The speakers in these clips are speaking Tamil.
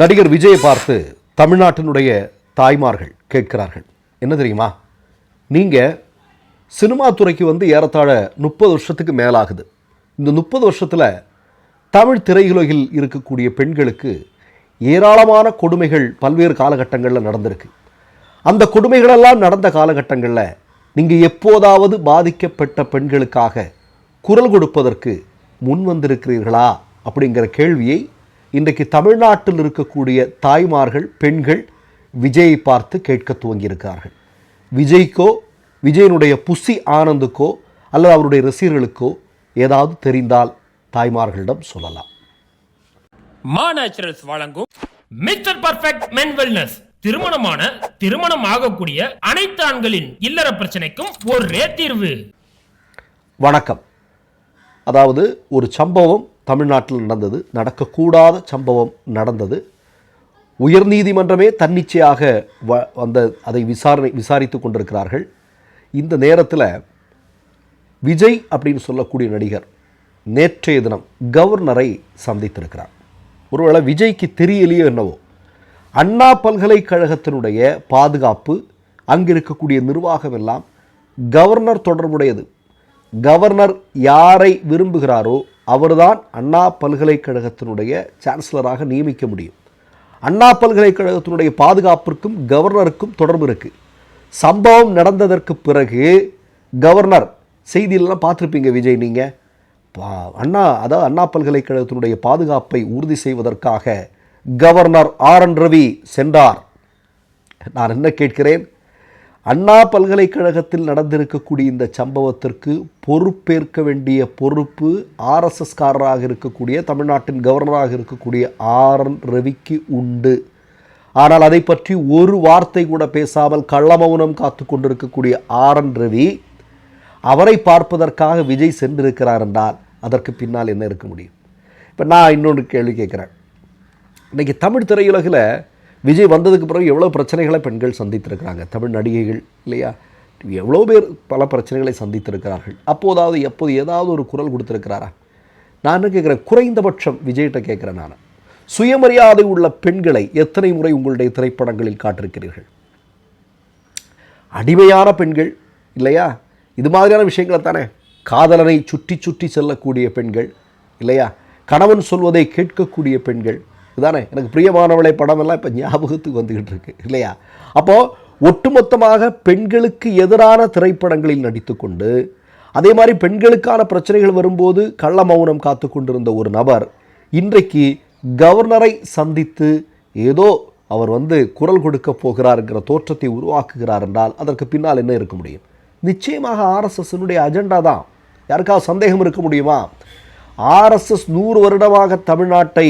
நடிகர் விஜயை பார்த்து தமிழ்நாட்டினுடைய தாய்மார்கள் கேட்கிறார்கள். என்ன தெரியுமா? நீங்கள் சினிமா துறைக்கு வந்து ஏறத்தாழ முப்பது வருஷத்துக்கு மேலாகுது. இந்த முப்பது வருஷத்தில் தமிழ் திரையுலகில் இருக்கக்கூடிய பெண்களுக்கு ஏராளமான கொடுமைகள் பல்வேறு காலகட்டங்களில் நடந்திருக்கு. அந்த கொடுமைகளெல்லாம் நடந்த காலகட்டங்களில் நீங்கள் எப்போதாவது பாதிக்கப்பட்ட பெண்களுக்காக குரல் கொடுப்பதற்கு முன் வந்திருக்கிறீர்களா? அப்படிங்கிற கேள்வியை இன்றைக்கு தமிழ்நாட்டில் இருக்கக்கூடிய தாய்மார்கள் பெண்கள் விஜயை பார்த்து கேட்க துவங்கியிருக்கிறார்கள். விஜய்க்கோ விஜயனுடைய புசி ஆனந்துக்கோ அல்லது அவருடைய ரசிகர்களுக்கோ ஏதாவது தெரிந்தால் தாய்மார்களிடம் சொல்லலாம். மா நேச்சுரல்ஸ் வழங்கும் மிஸ்டர் பர்ஃபெக்ட் மென் வெல்னஸ் திருமணமான திருமணம் ஆகக்கூடிய அனைத்து ஆண்களின் இல்லற பிரச்சனைக்கும் ஒரே தீர்வு. வணக்கம். அதாவது ஒரு சம்பவம் தமிழ்நாட்டில் நடந்தது நடக்கக்கூடாத சம்பவம் நடந்தது. உயர்நீதிமன்றமே தன்னிச்சையாக வ அந்த அதை விசாரணை விசாரித்து கொண்டிருக்கிறார்கள். இந்த நேரத்தில் விஜய் அப்படின்னு சொல்லக்கூடிய நடிகர் நேற்றைய தினம் கவர்னரை சந்தித்திருக்கிறார். ஒருவேளை விஜய்க்கு தெரியலையோ என்னவோ. அண்ணா பல்கலைக்கழகத்தினுடைய பாதுகாப்பு அங்கிருக்கக்கூடிய நிர்வாகம் எல்லாம் கவர்னர் தொடர்புடையது. கவர்னர் யாரை விரும்புகிறாரோ அவர்தான் அண்ணா பல்கலைக்கழகத்தினுடைய சான்சலராக நியமிக்க முடியும். அண்ணா பல்கலைக்கழகத்தினுடைய பாதுகாப்பிற்கும் கவர்னருக்கும் தொடர்பு இருக்குது சம்பவம் நடந்ததற்கு பிறகு கவர்னர் செய்தியிலலாம் பார்த்துருப்பீங்க விஜய் நீங்கள் பா- அண்ணா அதாவது அண்ணா பல்கலைக்கழகத்தினுடைய பாதுகாப்பை உறுதி செய்வதற்காக கவர்னர் ஆர் என் ரவி சென்றார். நான் என்ன கேட்கிறேன்? அண்ணா பல்கலைக்கழகத்தில் நடந்திருக்கக்கூடிய இந்த சம்பவத்திற்கு பொறுப்பேற்க வேண்டிய பொறுப்பு ஆர்எஸ்எஸ்காரராக இருக்கக்கூடிய தமிழ்நாட்டின் கவர்னராக இருக்கக்கூடிய ஆர் என் ரவிக்கு உண்டு. ஆனால் அதை பற்றி ஒரு வார்த்தை கூட பேசாமல் கள்ளமௌனம் காத்து கொண்டிருக்கக்கூடிய ஆர் என் ரவி அவரை பார்ப்பதற்காக விஜய் சென்றிருக்கிறார் என்றால் அதற்கு பின்னால் என்ன இருக்க முடியும்? இப்போ நான் இன்னொன்று கேள்வி கேட்குறேன். இன்றைக்கி தமிழ் திரையுலகில் விஜய் வந்ததுக்கு பிறகு எவ்வளோ பிரச்சனைகளை பெண்கள் சந்தித்திருக்கிறாங்க? தமிழ் நடிகைகள் இல்லையா? எவ்வளோ பேர் பல பிரச்சனைகளை சந்தித்திருக்கிறார்கள்? அப்போதாவது எப்போது ஏதாவது ஒரு குரல் கொடுத்துருக்கிறாரா? நான் என்ன கேட்குறேன்? குறைந்தபட்சம் விஜய்கிட்ட கேட்குறேன் நான். சுயமரியாதை உள்ள பெண்களை எத்தனை முறை உங்களுடைய திரைப்படங்களில் காட்டிருக்கிறீர்கள்? அடிமையான பெண்கள் இல்லையா? இது மாதிரியான விஷயங்களை தானே. காதலனை சுற்றி சுற்றி செல்லக்கூடிய பெண்கள் இல்லையா? கணவன் சொல்வதை கேட்கக்கூடிய பெண்கள் இதுதானே எனக்கு பிரியமானவளை படமெல்லாம் இப்போ ஞாபகத்துக்கு வந்துக்கிட்டு இருக்கு. இல்லையா? அப்போது ஒட்டுமொத்தமாக பெண்களுக்கு எதிரான திரைப்படங்களில் நடித்துக்கொண்டு அதே மாதிரி பெண்களுக்கான பிரச்சனைகள் வரும்போது கள்ள மௌனம் காத்து கொண்டிருந்த ஒரு நபர் இன்றைக்கு கவர்னரை சந்தித்து ஏதோ அவர் வந்து குரல் கொடுக்க போகிறாருங்கிற தோற்றத்தை உருவாக்குகிறார் என்றால் அதற்கு பின்னால் என்ன இருக்க முடியும்? நிச்சயமாக ஆர்எஸ்எஸ்னுடைய அஜெண்டா தான். யாருக்காவது சந்தேகம் இருக்க முடியுமா? ஆர்எஸ்எஸ் நூறு வருடமாக தமிழ்நாட்டை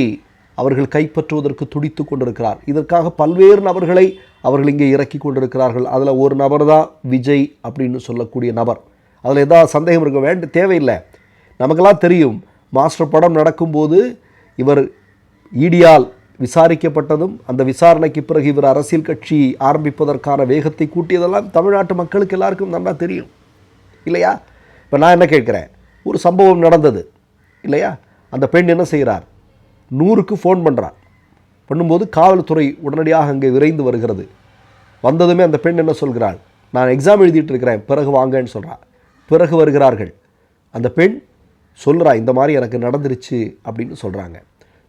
அவர்கள் கைப்பற்றுவதற்கு துடித்து கொண்டிருக்கிறார். இதற்காக பல்வேறு நபர்களை அவர்கள் இங்கே இறக்கி கொண்டிருக்கிறார்கள். அதில் ஒரு நபர் தான் விஜய் அப்படின்னு சொல்லக்கூடிய நபர். அதில் ஏதாவது சந்தேகம் இருக்க வேண்ட தேவையில்லை. நமக்கெல்லாம் தெரியும் மாஸ்டர் படம் நடக்கும்போது இவர் ஈடியால் விசாரிக்கப்பட்டதும் அந்த விசாரணைக்கு பிறகு இவர் அரசியல் கட்சி ஆரம்பிப்பதற்கான வேகத்தை கூட்டியதெல்லாம் தமிழ்நாட்டு மக்களுக்கு எல்லாருக்கும் நல்லா தெரியும். இல்லையா? இப்போ நான் என்ன கேட்குறேன்? ஒரு சம்பவம் நடந்தது. இல்லையா? அந்த பெண் என்ன செய்கிறார்? நூறுக்கு ஃபோன் பண்ணுறான் பண்ணும்போது காவல்துறை உடனடியாக அங்கே விரைந்து வருகிறது. வந்ததுமே அந்த பெண் என்ன சொல்கிறாள்? நான் எக்ஸாம் எழுதிட்டு இருக்கிறேன் பிறகு வாங்கன்னு சொல்கிறான் பிறகு வருகிறார்கள். அந்த பெண் சொல்கிறா இந்த மாதிரி எனக்கு நடந்துருச்சு அப்படின்னு சொல்கிறாங்க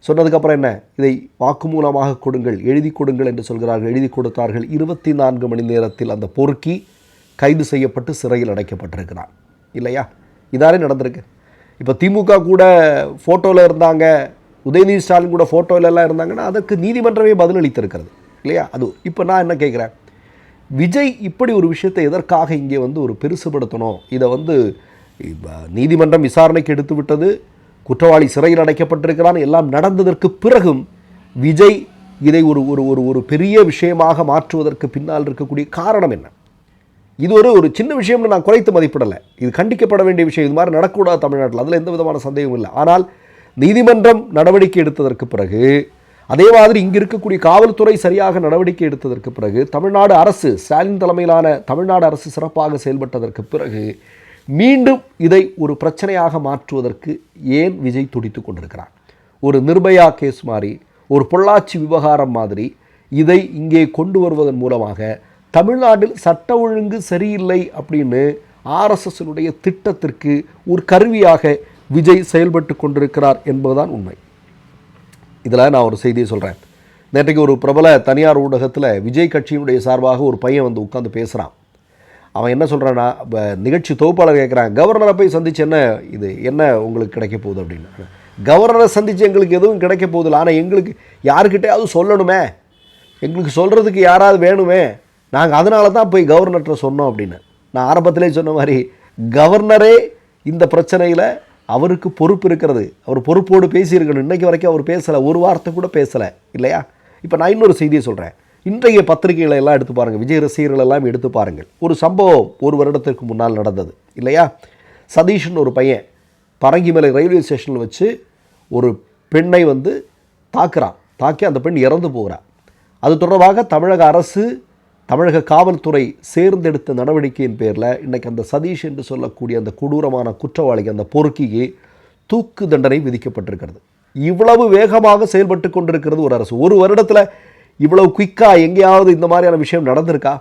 சொன்னதுக்கப்புறம் என்ன? இதை வாக்குமூலமாக கொடுங்கள் எழுதி கொடுங்கள் என்று சொல்கிறார்கள். எழுதி கொடுத்தார்கள். இருபத்தி நான்கு மணி நேரத்தில் அந்த பொறுக்கி கைது செய்யப்பட்டு சிறையில் அடைக்கப்பட்டிருக்கிறான். இல்லையா? இதானே நடந்திருக்கு. இப்போ திமுக கூட ஃபோட்டோவில் இருந்தாங்க. உதயநிதி ஸ்டாலின் கூட ஃபோட்டோவில் இருந்தாங்கன்னா அதற்கு நீதிமன்றமே பதிலளித்திருக்கிறது. இல்லையா? அது இப்போ நான் என்ன கேட்குறேன் விஜய் இப்படி ஒரு விஷயத்தை எதற்காக இங்கே வந்து ஒரு பெருசுபடுத்தணும்? இதை வந்து நீதிமன்றம் விசாரணைக்கு எடுத்து விட்டது குற்றவாளி சிறையில் அடைக்கப்பட்டிருக்கிறான் எல்லாம் நடந்ததற்கு பிறகும் விஜய் இதை ஒரு ஒரு ஒரு ஒரு பெரிய விஷயமாக மாற்றுவதற்கு பின்னால் இருக்கக்கூடிய காரணம் என்ன? இது ஒரு ஒரு சின்ன விஷயம்னு நான் குறைத்து மதிப்பிடலை. இது கண்டிக்கப்பட வேண்டிய விஷயம். இது மாதிரி நடக்கக்கூடாது தமிழ்நாட்டில். அதில் எந்த விதமான சந்தேகமும் இல்லை. ஆனால் நீதிமன்றம் நடவடிக்கை எடுத்ததற்கு பிறகு அதே மாதிரி இங்கே இருக்கக்கூடிய காவல்துறை சரியாக நடவடிக்கை எடுத்ததற்கு பிறகு தமிழ்நாடு அரசு ஸ்டாலின் தலைமையிலான தமிழ்நாடு அரசு சிறப்பாக செயல்பட்டதற்கு பிறகு மீண்டும் இதை ஒரு பிரச்சனையாக மாற்றுவதற்கு ஏன் விஜய் துடித்து கொண்டிருக்கிறார்? ஒரு நிர்பயா கேஸ் மாதிரி ஒரு பொள்ளாச்சி விவகாரம் மாதிரி இதை இங்கே கொண்டு வருவதன் மூலமாக தமிழ்நாட்டில் சட்ட ஒழுங்கு சரியில்லை அப்படின்னு ஆர்எஸ்எஸ்னுடைய திட்டத்திற்கு ஒரு கருவியாக விஜய் செயல்பட்டு கொண்டிருக்கிறார் என்பதுதான் உண்மை. இதில் நான் ஒரு செய்தியை சொல்கிறேன் நேற்றைக்கு ஒரு பிரபல தனியார் ஊடகத்தில் விஜய் கட்சியினுடைய சார்பாக ஒரு பையன் வந்து உட்காந்து பேசுகிறான் அவன் என்ன சொல்கிறான்னா நிகழ்ச்சி தொகுப்பாளர் கேட்குறான் கவர்னரை போய் சந்திச்சு என்ன இது என்ன உங்களுக்கு கிடைக்க போகுது? அப்படின்னு. கவர்னரை சந்தித்து எங்களுக்கு எதுவும் கிடைக்க போகுதில்ல ஆனால் எங்களுக்கு யாருக்கிட்டையாவது சொல்லணுமே. எங்களுக்கு சொல்கிறதுக்கு யாராவது வேணுமே. நாங்கள் அதனால தான் போய் கவர்னர்கிட்ட சொன்னோம் அப்படின்னு. நான் ஆரம்பத்திலே சொன்ன மாதிரி கவர்னரே இந்த பிரச்சனையில் அவருக்கு பொறுப்பு இருக்கிறது. அவர் பொறுப்போடு பேசியிருக்கணும். இன்றைக்கு வரைக்கும் அவர் பேசலை. ஒரு வார்த்தை கூட பேசலை. இல்லையா? இப்போ நான் இன்னொரு செய்தியை சொல்கிறேன் இன்றைய பத்திரிகைகளை எல்லாம் எடுத்து பாருங்கள். விஜய் ரசிகர்கள் எல்லாம் எடுத்து பாருங்கள். ஒரு சம்பவம் ஒரு வருடத்திற்கு முன்னால் நடந்தது. இல்லையா? சதீஷ்னு ஒரு பையன் பரங்கிமலை ரயில்வே ஸ்டேஷனில் வச்சு ஒரு பெண்ணை வந்து தாக்குறான். தாக்கி அந்த பெண் இறந்து போகிறான். அது தொடர்பாக தமிழக அரசு தமிழக காவல்துறை சேர்ந்தெடுத்த நடவடிக்கையின் பேரில் இன்றைக்கி அந்த சதீஷ் என்று சொல்லக்கூடிய அந்த கொடூரமான குற்றவாளிக்கு அந்த பொறுக்கிக்கு தூக்கு தண்டனை விதிக்கப்பட்டிருக்கிறது. இவ்வளவு வேகமாக செயல்பட்டு கொண்டிருக்கிறது ஒரு அரசு. ஒரு வருடத்தில் இவ்வளவு குயிக்காக எங்கேயாவது இந்த மாதிரியான விஷயம் நடந்திருக்கா?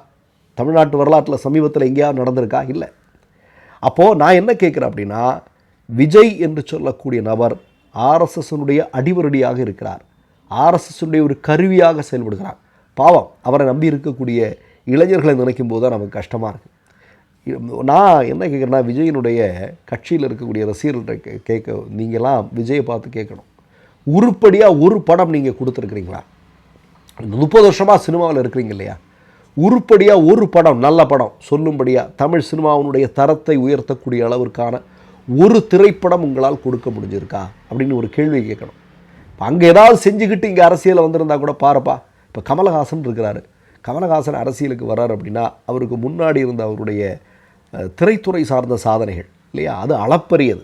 தமிழ்நாட்டு வரலாற்றில் சமீபத்தில் எங்கேயாவது நடந்திருக்கா? இல்லை. அப்போது நான் என்ன கேட்குறேன் அப்படின்னா விஜய் என்று சொல்லக்கூடிய நபர் ஆர்எஸ்எஸ்னுடைய அடிவருடியாக இருக்கிறார். ஆர்எஸ்எஸ்னுடைய ஒரு கருவியாக செயல்படுகிறார். பாவம். அவரை நம்பி இருக்கக்கூடிய இளைஞர்களை நினைக்கும் போது தான் நமக்கு கஷ்டமாக இருக்குது நான் என்ன கேட்குறேன்னா விஜயினுடைய கட்சியில் இருக்கக்கூடிய ரசிகர்கள்ட்ட கேட்க நீங்களாம் விஜயை பார்த்து கேட்கணும் உருப்படியாக ஒரு படம் நீங்கள் கொடுத்துருக்குறீங்களா? முப்பது வருஷமாக சினிமாவில் இருக்கிறீங்க இல்லையா? உருப்படியாக ஒரு படம் நல்ல படம் சொல்லும்படியாக தமிழ் சினிமாவினுடைய தரத்தை உயர்த்தக்கூடிய அளவிற்கான ஒரு திரைப்படம் உங்களால் கொடுக்க முடிஞ்சிருக்கா? அப்படின்னு ஒரு கேள்வி கேட்கணும் இப்போ அங்கே ஏதாவது செஞ்சுக்கிட்டு இங்கே அரசியலில் வந்திருந்தா கூட பாருப்பா. இப்போ கமலஹாசன் இருக்கிறாரு. கமலஹாசன் அரசியலுக்கு வர்றார் அப்படின்னா அவருக்கு முன்னாடி இருந்த அவருடைய திரைத்துறை சார்ந்த சாதனைகள் இல்லையா? அது அளப்பரியது.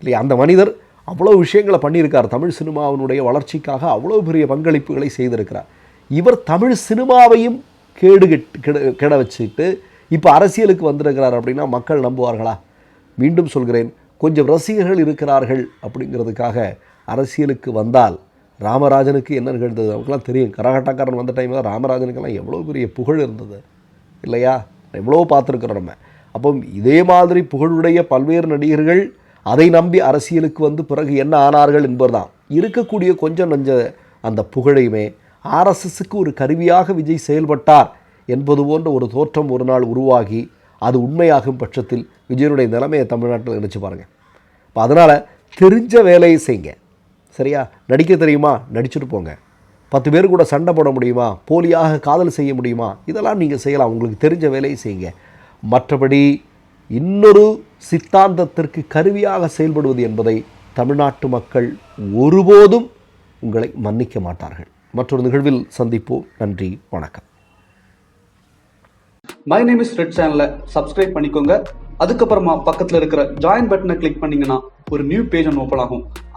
இல்லையா? அந்த மனிதர் அவ்வளோ விஷயங்களை பண்ணியிருக்கார். தமிழ் சினிமாவினுடைய வளர்ச்சிக்காக அவ்வளோ பெரிய பங்களிப்புகளை செய்திருக்கிறார். இவர் தமிழ் சினிமாவையும் கேடு கெட் கெட கெட வச்சுட்டு இப்போ அரசியலுக்கு வந்திருக்கிறார் அப்படின்னா மக்கள் நம்புவார்களா? மீண்டும் சொல்கிறேன் கொஞ்சம் ரசிகர்கள் இருக்கிறார்கள் அப்படிங்கிறதுக்காக அரசியலுக்கு வந்தால் ராமராஜனுக்கு என்ன நிகழ்ந்தது? அவங்களுக்குலாம் தெரியும். கரகாட்டக்காரன் வந்த டைமில் ராமராஜனுக்கெல்லாம் எவ்வளோ பெரிய புகழ் இருந்தது. இல்லையா? எவ்வளோ பார்த்துருக்குறோம் நம்ம. அப்போ இதே மாதிரி புகழுடைய பல்வேறு நடிகர்கள் அதை நம்பி அரசியலுக்கு வந்து பிறகு என்ன ஆனார்கள் என்பதுதான். இருக்கக்கூடிய கொஞ்சம் நஞ்ச அந்த புகழையுமே ஆர்எஸ்எஸ்க்கு ஒரு கருவியாக விஜய் செயல்பட்டார் என்பது போன்ற ஒரு தோற்றம் ஒரு நாள் உருவாகி அது உண்மையாகும் பட்சத்தில் விஜயனுடைய நிலைமையை தமிழ்நாட்டில் நினச்சி பாருங்கள் இப்போ அதனால் தெரிஞ்ச வேலையை செய்யுங்க. சரியா? நடிக்க தெரியுமா? நடிச்சுட்டு போங்க. பத்து பேர் கூட சண்டை போட முடியுமா? போலியாக காதல் செய்ய முடியுமா? இதெல்லாம் நீங்கள் செய்யலாம். உங்களுக்கு தெரிஞ்ச வேலையை செய்யுங்க. மற்றபடி இன்னொரு சித்தாந்தத்திற்கு கருவியாக செயல்படுவது என்பதை தமிழ்நாட்டு மக்கள் ஒருபோதும் உங்களை மன்னிக்க மாட்டார்கள். மற்றொரு நிகழ்வில் சந்திப்போம். நன்றி. வணக்கம். மை நேம் இஸ் ரெட் சேனலை சப்ஸ்கிரைப் பண்ணிக்கோங்க. அதுக்கப்புறமா பக்கத்தில் இருக்கிற ஜாயின் பட்டனை கிளிக் பண்ணீங்கன்னா ஒரு நியூ பேஜ் ஒன்று ஓப்பன் ஆகும்.